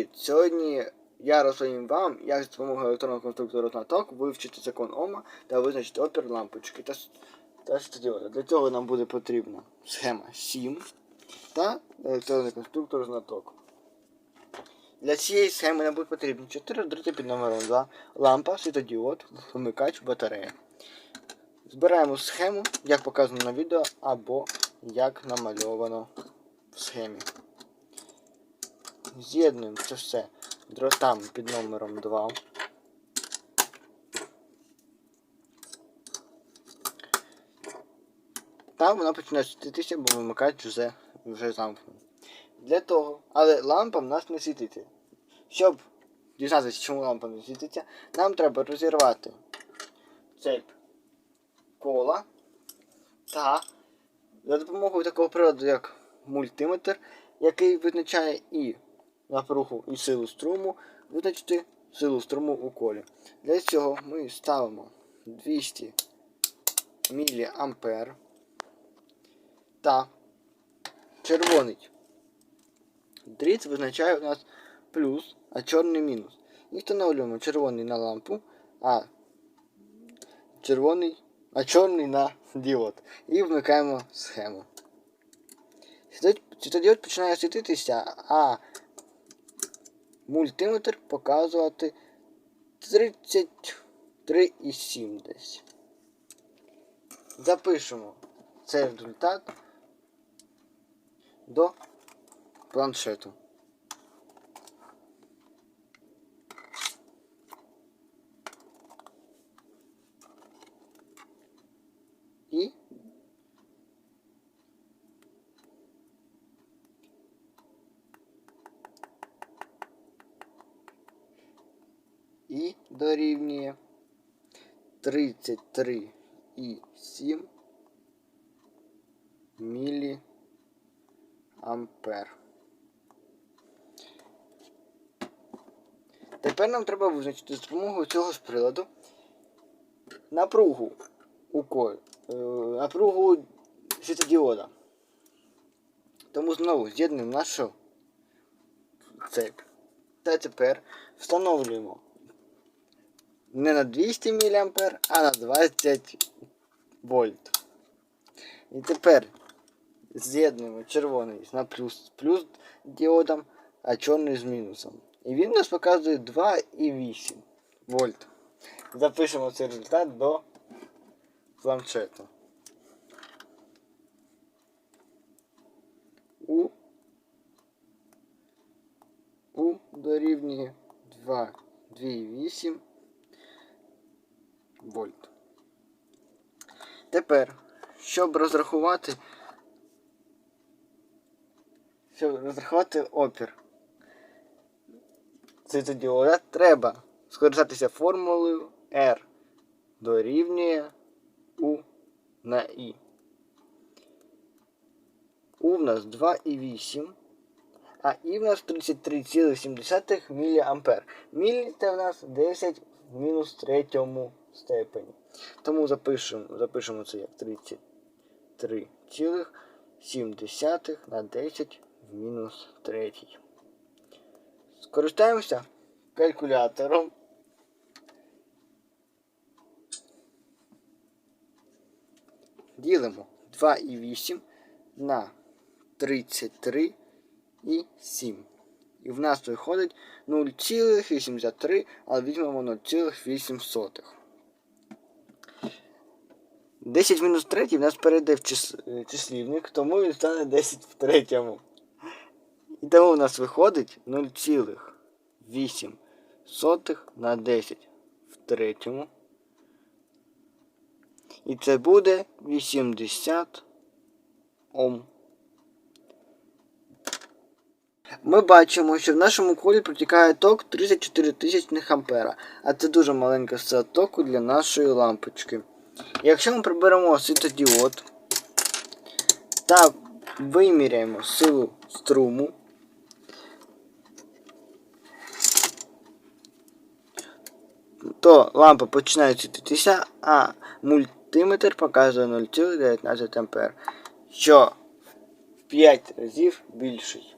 Привіт! Сьогодні я розповім вам, як за допомогою електронного конструктора знаток вивчити закон Ома та визначити опір лампочки та, та світодіода. Для цього нам буде потрібна схема 7 та електронний конструктор знаток. Для цієї схеми нам будуть потрібні 4 дроти під номером 2, лампа, світодіод, вимикач, батарея. Збираємо схему, як показано на відео, або як намальовано в схемі. З'єднуємо це все дротами під номером 2. Там вона починає світитися, бо вимикач вже, вже замкнений. Для того, але лампа в нас не світиться. Щоб дізнатися, чому лампа не світиться, нам треба розірвати цепь кола та за допомогою такого приладу, як мультиметр, який визначає і напругу, і силу струму, визначити силу струму у колі. Для цього ми ставимо 200 мА та червоний дріт визначає у нас плюс, а чорний мінус. І встановлюємо червоний на лампу, а червоний, а чорний на діод. І вмикаємо схему. Світодіод починає світитися, а мультиметр показувати 33,7 десь. Запишемо цей результат до планшету. І і дорівнює 33,7 мілі ампер. Тепер нам треба визначити з допомогою цього ж приладу напругу у ко... е, напругу світодіода. Тому знову з'єднуємо нашу цепь. Та тепер встановлюємо не на 200 мА, а на 20 вольт. І тепер з'єднуємо червоний на плюс, плюс діодом, а чорний з мінусом. І він у нас показує 2,8 вольт. Запишемо цей результат до планшету. У У дорівнює 2,8 вольт. Тепер, щоб розрахувати, щоб розрахувати опір світодіода, треба скористатися формулою R дорівнює У на І. У в нас 2,8, а І в нас 33,7 мА. Мілі це в нас 10 в мінус третьому степені. Тому запишемо, запишемо це як 33,7 на 10 в мінус 3. Скористаємося калькулятором. Ділимо 2,8 на 33,7. І в нас виходить 0,83, але візьмемо 0,8. 10 мінус 3 в нас перейде в чис- числівник, тому він стане 10 в третьому. І тому в нас виходить 0,8 на 10 в третьому. І це буде 80 Ом. Ми бачимо, що в нашому колі протікає ток 34 тисячних ампера, а це дуже маленька сила току для нашої лампочки. Якщо ми приберемо світодіод та виміряємо силу струму, то лампа починає світитися, а мультиметр показує 0,19 А, що в 5 разів більший.